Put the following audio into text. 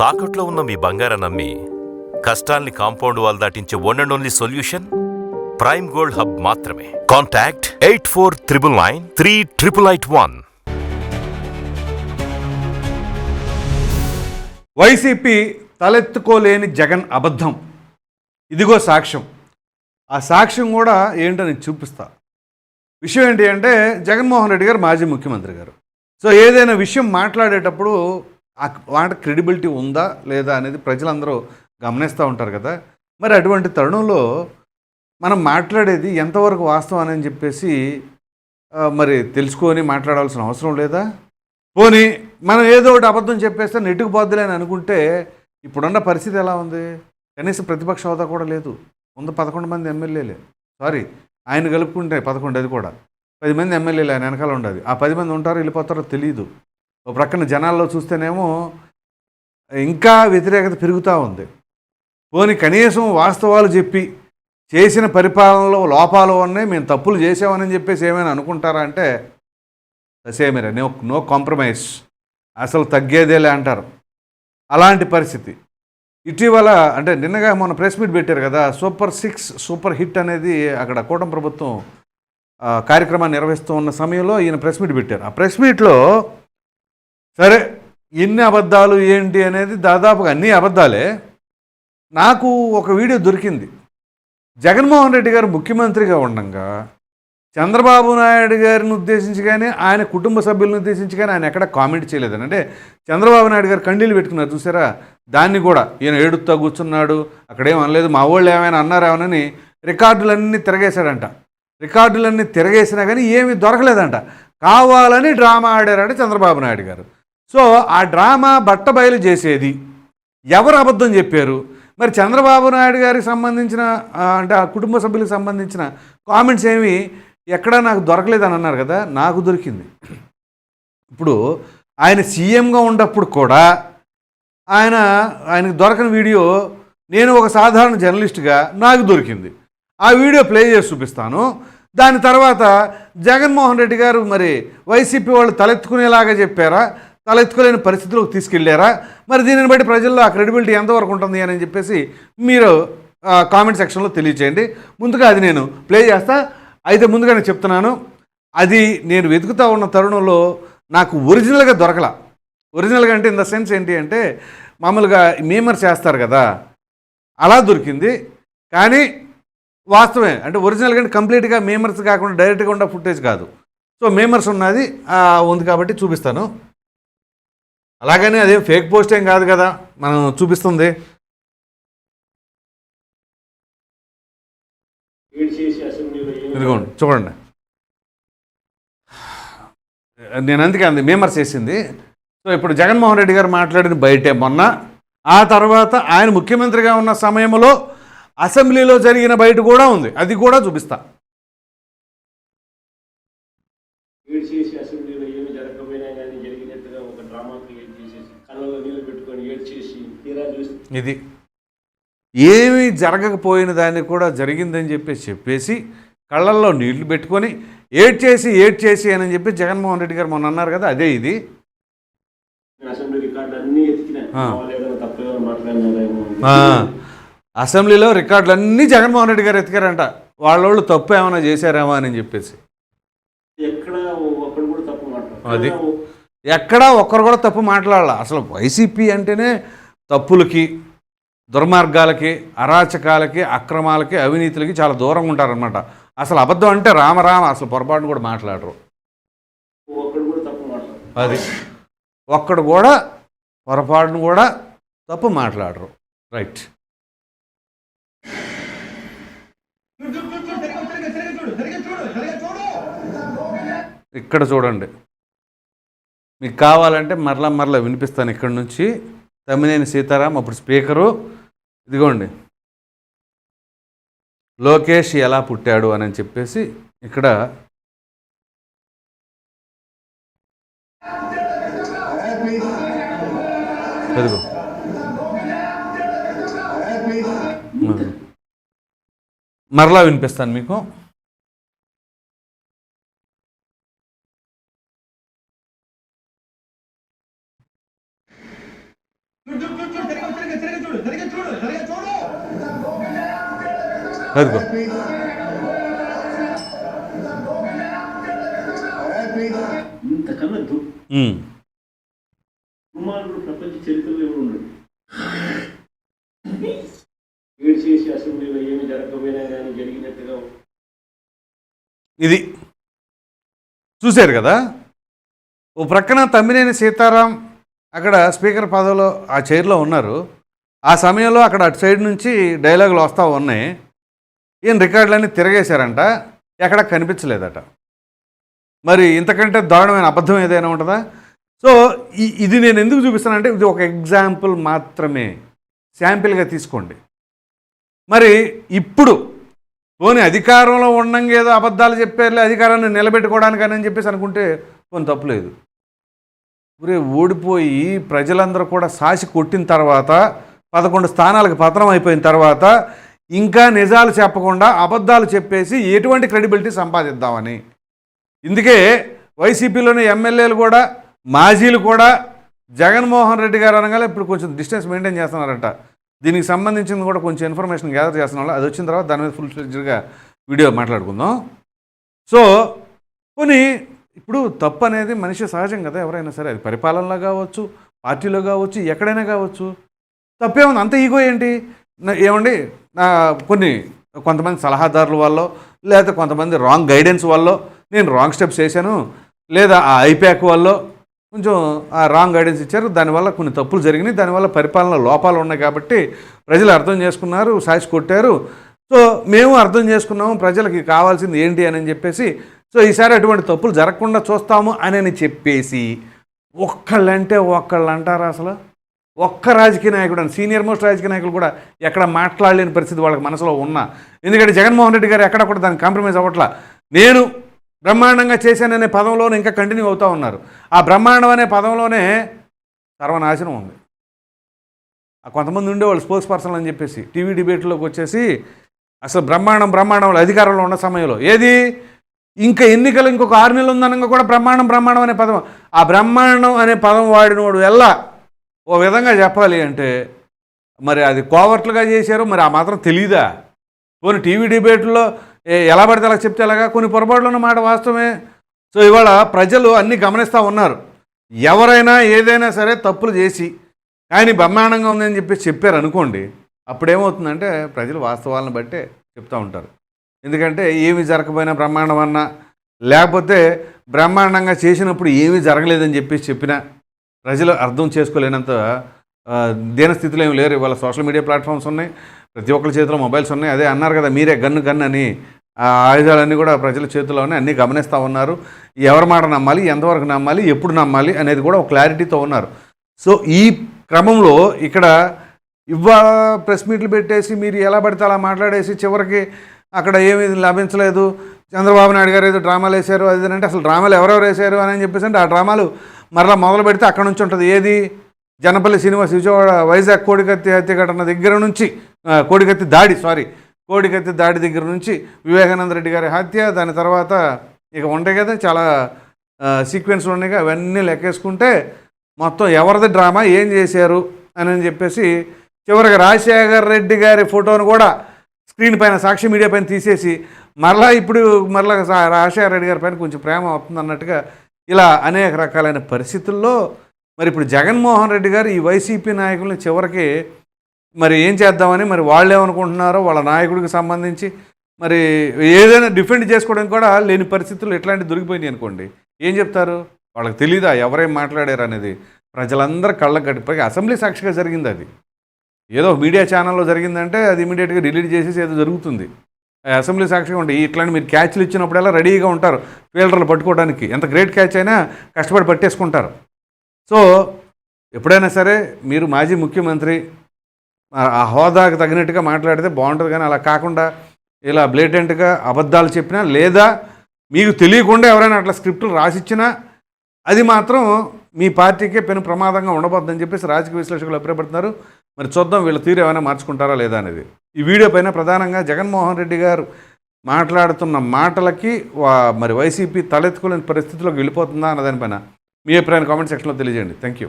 తాకట్లో ఉన్న మీ బంగారం నమ్మి కష్టాల్ని compound wall దాటించే one and only solution prime gold hub మాత్రమే. Contact eight four triple nine three triple eight one YCP తలెత్తుకోలేని Jagan అబద్ధం. ఇదిగో సాక్ష్యం. ఆ సాక్ష్యం కూడా ఏంటో నేను చూపిస్తా. విషయం ఏంటి అంటే జగన్మోహన్ రెడ్డి గారు మాజీ ముఖ్యమంత్రి గారు. సో ఏదైనా విషయం మాట్లాడేటప్పుడు ఆ వాట క్రెడిబిలిటీ ఉందా లేదా అనేది ప్రజలందరూ గమనిస్తూ ఉంటారు కదా. మరి అటువంటి తరుణంలో మనం మాట్లాడేది ఎంతవరకు వాస్తవం అని చెప్పేసి మరి తెలుసుకొని మాట్లాడాల్సిన అవసరం లేదా? పోనీ మనం ఏదో ఒకటి అబద్ధం చెప్పేస్తే నెట్టుకు పోద్దులే అని అనుకుంటే ఇప్పుడున్న పరిస్థితి ఎలా ఉంది? కనీసం ప్రతిపక్ష హోదా కూడా లేదు. ముందు పదకొండు మంది ఎమ్మెల్యేలే. సారీ ఆయన కలుపుకుంటే పదకొండు అది కూడా. పది మంది ఎమ్మెల్యేలు ఆయన వెనకాల ఉండదు ఆ పది మంది ఉంటారో వెళ్ళిపోతారో తెలియదు ఓ ప్రక్కన జనాల్లో చూస్తేనేమో ఇంకా వ్యతిరేకత పెరుగుతూ ఉంది. పోనీ కనీసం వాస్తవాలు చెప్పి చేసిన పరిపాలనలో లోపాలు ఉన్నాయి మేము తప్పులు చేసామని చెప్పేసి ఏమైనా అనుకుంటారా అంటే ససేమిరా నో నో కాంప్రమైజ్. అసలు తగ్గేదేలే అంటారు. అలాంటి పరిస్థితి. ఇటీవల అంటే నిన్నగా మొన్న ప్రెస్ మీట్ పెట్టారు కదా సూపర్ సిక్స్ సూపర్ హిట్ అనేది అక్కడ కూటమి ప్రభుత్వం కార్యక్రమాన్ని నిర్వహిస్తూ ఉన్న సమయంలో ఈయన ప్రెస్ మీట్ పెట్టారు. ఆ ప్రెస్ మీట్లో సరే ఎన్ని అబద్ధాలు ఏంటి అనేది దాదాపుగా అన్ని అబద్ధాలే. నాకు ఒక వీడియో దొరికింది. జగన్మోహన్ రెడ్డి గారు ముఖ్యమంత్రిగా ఉండగా చంద్రబాబు నాయుడు గారిని ఉద్దేశించి కానీ ఆయన కుటుంబ సభ్యులను ఉద్దేశించి కానీ ఆయన ఎక్కడ కామెంట్ చేయలేదని. అంటే చంద్రబాబు నాయుడు గారు కండీలు పెట్టుకున్నారు చూసారా? దాన్ని కూడా ఈయన ఏడుస్తా కూర్చున్నాడు అక్కడేం అనలేదు మా వాళ్ళు ఏమైనా అన్నారేమోనని రికార్డులన్నీ తిరగేశాడంట. రికార్డులన్నీ తిరగేసినా కానీ ఏమీ దొరకలేదంట. కావాలని డ్రామా ఆడారంట చంద్రబాబు నాయుడు గారు. సో ఆ డ్రామా బట్టబయలు చేసేది. ఎవరు అబద్ధం చెప్పారు? మరి చంద్రబాబు నాయుడు గారికి సంబంధించిన అంటే ఆ కుటుంబ సభ్యులకు సంబంధించిన కామెంట్స్ ఏమి ఎక్కడా నాకు దొరకలేదని అన్నారు కదా నాకు దొరికింది. ఇప్పుడు ఆయన సీఎంగా ఉన్నప్పుడు కూడా ఆయన ఆయనకు దొరకని వీడియో నేను ఒక సాధారణ జర్నలిస్ట్గా నాకు దొరికింది. ఆ వీడియో ప్లే చేసి చూపిస్తాను. దాని తర్వాత జగన్మోహన్ రెడ్డి గారు మరి వైసీపీ వాళ్ళు తలెత్తుకునేలాగా చెప్పారా? తలెత్తుకోలేని పరిస్థితిలోకి తీసుకెళ్ళారా? మరి దీనిని బట్టి ప్రజల్లో ఆ క్రెడిబిలిటీ ఎంతవరకు ఉంటుంది అని చెప్పేసి మీరు కామెంట్ సెక్షన్లో తెలియచేయండి. ముందుగా అది నేను ప్లే చేస్తా. అయితే ముందుగా నేను చెప్తున్నాను అది నేను వెతుకుతా ఉన్న తరుణంలో నాకు ఒరిజినల్గా దొరకల. ఒరిజినల్గా అంటే ఇన్ ద సెన్స్ ఏంటి అంటే మామూలుగా మేమర్స్ చేస్తారు కదా అలా దొరికింది. కానీ వాస్తవమే అంటే ఒరిజినల్గా అంటే కంప్లీట్గా మేమర్స్ కాకుండా డైరెక్ట్గా ఉన్న ఫుటేజ్ కాదు. సో మేమర్స్ ఉన్నది ఉంది కాబట్టి చూపిస్తాను. అలాగని అదేం ఫేక్ పోస్ట్ ఏం కాదు కదా మనం చూపిస్తుంది. ఇదిగోండి చూడండి. నేను అందుకే అంది మేమర్స్ చేసింది. సో ఇప్పుడు జగన్మోహన్ రెడ్డి గారు మాట్లాడిన బయటే మొన్న ఆ తర్వాత ఆయన ముఖ్యమంత్రిగా ఉన్న సమయంలో అసెంబ్లీలో జరిగిన బయట కూడా ఉంది. అది కూడా చూపిస్తా ఏడ్చేసి అసెంబ్లీలో ఏమి జరగకపోయినా కానీ జరిగినట్టుగా ఒక డ్రామా క్రియేట్ చేసేసి కళ్ళలో నీళ్ళు పెట్టుకొని ఏడ్చేసి తీరా చూస్తే ఇది. ఏమీ జరగకపోయిన దాన్ని కూడా జరిగిందని చెప్పేసి చెప్పేసి కళ్ళల్లో నీళ్ళు పెట్టుకొని ఏడ్ చేసి ఏడ్ చేసి అని చెప్పి జగన్మోహన్ రెడ్డి గారు మొన్న అన్నారు కదా అదే ఇది. అసెంబ్లీలో రికార్డులు అన్నీ జగన్మోహన్ రెడ్డి గారు ఎత్తికారంట వాళ్ళోళ్ళు తప్పు ఏమైనా చేశారేమో అని చెప్పేసి. ఎక్కడ ఒక్కడు కూడా తప్పు మాట్లాడు అది. ఎక్కడా ఒక్కరు కూడా తప్పు మాట్లాడాల. అసలు వైసీపీ అంటేనే తప్పులకి దుర్మార్గాలకి అరాచకాలకి అక్రమాలకి అవినీతులకి చాలా దూరంగా ఉంటారనమాట అసలు అబద్ధం అంటే రామరామ అసలు పొరపాటును కూడా మాట్లాడరు. అది. ఒక్కడు కూడా పొరపాటును కూడా తప్పు మాట్లాడరు. రైట్. ఇక్కడ చూడండి. మీకు కావాలంటే మరలా మరలా వినిపిస్తాను ఇక్కడ నుంచి. తమ్మినేని సీతారాం అప్పుడు స్పీకరు. ఇదిగోండి. లోకేష్ ఎలా పుట్టాడు అని చెప్పేసి ఇక్కడ మరలా వినిపిస్తాను మీకు. అదిగో. ఇంతకన్నా దు ఉమ్. దుర్మార్గుడు ప్రపంచ చరిత్రలో ఎవరు ఉండడు? ఏడు చేసి అసెంబ్లీలో ఏమి జరగకపోయినా కానీ జరిగినట్టుగా ఇది చూశారు కదా? ఓ ప్రక్కన తమ్మినేని సీతారాం అక్కడ స్పీకర్ పదవిలో ఆ చైర్లో ఉన్నారు. ఆ సమయంలో అక్కడ అటు సైడ్ నుంచి డైలాగులు వస్తూ ఉన్నాయి. ఈయన రికార్డులన్నీ తిరగేశారంట. ఎక్కడ కనిపించలేదట. మరి ఇంతకంటే దారుణమైన అబద్ధం ఏదైనా ఉంటుందా? సో ఈ ఇది నేను ఎందుకు చూపిస్తానంటే ఇది ఒక ఎగ్జాంపుల్ మాత్రమే. శాంపిల్గా తీసుకోండి. మరి ఇప్పుడు పోనీ అధికారంలో ఉండంగా ఏదో అబద్ధాలు చెప్పారులే అధికారాన్ని నిలబెట్టుకోవడానికి అని చెప్పేసి అనుకుంటే కొన్ని తప్పులేదు ఊరే ఓడిపోయి ప్రజలందరూ కూడా సాసి కొట్టిన తర్వాత పదకొండు స్థానాలకు పతనం అయిపోయిన తర్వాత ఇంకా నిజాలు చెప్పకుండా అబద్ధాలు చెప్పేసి ఎటువంటి క్రెడిబిలిటీ సంపాదిద్దామని. ఇందుకే వైసీపీలోని ఎమ్మెల్యేలు కూడా మాజీలు కూడా జగన్మోహన్ రెడ్డి గారు అనగానే ఇప్పుడు కొంచెం డిస్టెన్స్ మెయింటైన్ చేస్తున్నారట. దీనికి సంబంధించింది కూడా కొంచెం ఇన్ఫర్మేషన్ గ్యాదర్ చేస్తున్నాం అది వచ్చిన తర్వాత దాని మీద ఫుల్ ఫ్లెడ్జ్గా వీడియో మాట్లాడుకుందాం. సో పోనీ ఇప్పుడు తప్పు అనేది మనిషి సహజం కదా ఎవరైనా సరే. అది పరిపాలనలో కావచ్చు పార్టీలో కావచ్చు ఎక్కడైనా కావచ్చు. తప్పేముంది అంత ఈగో ఏంటి? ఏమండి? నా కొన్ని కొంతమంది సలహాదారుల వల్ల లేదా కొంతమంది రాంగ్ గైడెన్స్ వల్ల నేను రాంగ్ స్టెప్స్ చేశాను. లేదా ఆ ఐప్యాక్ వల్ల కొంచెం ఆ రాంగ్ గైడెన్స్ ఇచ్చారు. దానివల్ల కొన్ని తప్పులు జరిగినాయి. దానివల్ల పరిపాలన లోపాలు ఉన్నాయి కాబట్టి ప్రజలు అర్థం చేసుకున్నారు సాయిస్ కొట్టారు. సో మేము అర్థం చేసుకున్నాము ప్రజలకి కావాల్సింది ఏంటి అని చెప్పేసి సో ఈసారి అటువంటి తప్పులు జరగకుండా చూస్తాము అని చెప్పేసి ఒక్కళ్ళంటే ఒక్కళ్ళు అంటారా అసలు? ఒక్క రాజకీయ నాయకుడు అని సీనియర్ మోస్ట్ రాజకీయ నాయకులు కూడా ఎక్కడ మాట్లాడలేని పరిస్థితి వాళ్ళకి మనసులో ఉన్నా. ఎందుకంటే జగన్మోహన్ రెడ్డి గారు ఎక్కడ కూడా దాన్ని కాంప్రమైజ్ అవ్వట్లా. నేను బ్రహ్మాండంగా చేశాననే పదంలోనే ఇంకా కంటిన్యూ అవుతూ ఉన్నారు. ఆ బ్రహ్మాండం అనే పదంలోనే సర్వనాశనం ఉంది. ఆ కొంతమంది ఉండేవాళ్ళు స్పోర్ట్స్ పర్సన్ అని చెప్పేసి టీవీ డిబేట్లోకి వచ్చేసి అసలు బ్రహ్మాండం బ్రహ్మాండం అధికారంలో ఉన్న సమయంలో ఏది? ఇంకా ఎన్నికలు ఇంకొక ఆరు నెలలు ఉందనగా కూడా బ్రహ్మాండం బ్రహ్మాండం అనే పదం. ఆ బ్రహ్మాండం అనే పదం వాడినోడు ఎలా ఓ విధంగా చెప్పాలి అంటే మరి అది కోవర్ట్లుగా చేశారు మరి ఆ మాత్రం తెలీదా? కొన్ని టీవీ డిబేట్లో ఎలా పడితే అలా చెప్తే అలాగా? కొన్ని పొరపాట్లు ఉన్నమాట వాస్తవమే. సో ఇవాళ ప్రజలు అన్నీ గమనిస్తూ ఉన్నారు. ఎవరైనా ఏదైనా సరే తప్పులు చేసి కానీ బ్రహ్మాండంగా ఉందని చెప్పి చెప్పారు అనుకోండి అప్పుడేమవుతుందంటే ప్రజలు వాస్తవాలను బట్టే చెప్తూ ఉంటారు. ఎందుకంటే ఏమి జరగకపోయినా బ్రహ్మాండం అన్నా లేకపోతే బ్రహ్మాండంగా చేసినప్పుడు ఏమీ జరగలేదని చెప్పేసి చెప్పినా ప్రజలు అర్థం చేసుకోలేనంత దీనస్థితిలో ఏమి లేరు. ఇవాళ సోషల్ మీడియా ప్లాట్ఫామ్స్ ఉన్నాయి ప్రతి ఒక్కరి చేతిలో మొబైల్స్ ఉన్నాయి. అదే అన్నారు కదా మీరే గన్ను గన్ అని ఆ ఆయుధాలన్నీ కూడా ప్రజల చేతిలోనే అన్నీ గమనిస్తూ ఉన్నారు. ఎవరి మాట నమ్మాలి ఎంతవరకు నమ్మాలి ఎప్పుడు నమ్మాలి అనేది కూడా ఒక క్లారిటీతో ఉన్నారు. సో ఈ క్రమంలో ఇక్కడ ఇవాళ ప్రెస్ మీట్లు పెట్టేసి మీరు ఎలా పడితే అలా మాట్లాడేసి చివరికి అక్కడ ఏమీ లభించలేదు. చంద్రబాబు నాయుడు గారు ఏదో డ్రామాలు వేశారు అది అంటే అసలు డ్రామాలు ఎవరెవరు వేశారు అని చెప్పేసి అంటే ఆ డ్రామాలు మరలా మొదలు పెడితే అక్కడ నుంచి ఉంటుంది. ఏది? జనపల్లి శ్రీనివాస్ విజయవాడ వైజాగ్ కోడికత్తి హత్య ఘటన దగ్గర నుంచి కోడికత్తి దాడి సారీ కోడికత్తి దాడి దగ్గర నుంచి వివేకానంద రెడ్డి గారి హత్య దాని తర్వాత ఇక ఉంటాయి కదా చాలా సీక్వెన్స్లు ఉన్నాయి అవన్నీ లెక్కేసుకుంటే మొత్తం ఎవరిది డ్రామా ఏం చేశారు అని అని చెప్పేసి చివరికి రాజశేఖర్ రెడ్డి గారి ఫోటోను కూడా స్క్రీన్ పైన సాక్షి మీడియా పైన తీసేసి మరలా ఇప్పుడు మరలా సా- రాజశేఖర రెడ్డి గారి పైన కొంచెం ప్రేమ అవుతుంది అన్నట్టుగా ఇలా అనేక రకాలైన పరిస్థితుల్లో మరి ఇప్పుడు జగన్మోహన్ రెడ్డి గారు ఈ వైసీపీ నాయకుల్ని చివరికి మరి ఏం చేద్దామని మరి వాళ్ళు ఏమనుకుంటున్నారో వాళ్ళ నాయకుడికి సంబంధించి మరి ఏదైనా డిఫెండ్ చేసుకోవడానికి కూడా లేని పరిస్థితులు ఇట్లాంటివి దొరికిపోయినాయి అనుకోండి. ఏం చెప్తారు? వాళ్ళకి తెలీదా? ఎవరేం మాట్లాడారు అనేది ప్రజలందరూ కళ్ళకు గడిపోయి అసెంబ్లీ సాక్షిగా జరిగింది అది. ఏదో మీడియా ఛానల్లో జరిగిందంటే అది ఇమీడియట్గా డిలీట్ చేసేసి ఏదో జరుగుతుంది. ఆ అసెంబ్లీ సాక్షిగా ఉంటాయి ఇట్లాంటి మీరు క్యాచ్లు ఇచ్చినప్పుడల్లా రెడీగా ఉంటారు ఫీల్డర్లు పట్టుకోవడానికి. ఎంత గ్రేట్ క్యాచ్ అయినా కష్టపడి పట్టేసుకుంటారు. సో ఎప్పుడైనా సరే మీరు మాజీ ముఖ్యమంత్రి ఆ- ఆ హోదాకు తగినట్టుగా మాట్లాడితే బాగుంటుంది కానీ అలా కాకుండా ఇలా బ్లేటెంట్గా అబద్ధాలు చెప్పినా లేదా మీకు తెలియకుండా ఎవరైనా అట్లా స్క్రిప్టులు రాసిచ్చినా అది మాత్రం మీ పార్టీకే పెను ప్రమాదంగా ఉండబోద్దని చెప్పేసి రాజకీయ విశ్లేషకులు అభిప్రాయపడుతున్నారు. మరి చూద్దాం వీళ్ళ తీరు ఏమైనా మార్చుకుంటారా లేదా అనేది. ఈ వీడియో పైన ప్రధానంగా జగన్మోహన్ రెడ్డి గారు మాట్లాడుతున్న మాటలకి వా- మరి వైసీపీ తలెత్తుకోలేని పరిస్థితిలోకి వెళ్ళిపోతుందా అన్న దానిపైన మీ అభిప్రాయం కామెంట్ సెక్షన్లో తెలియజేయండి. Thank you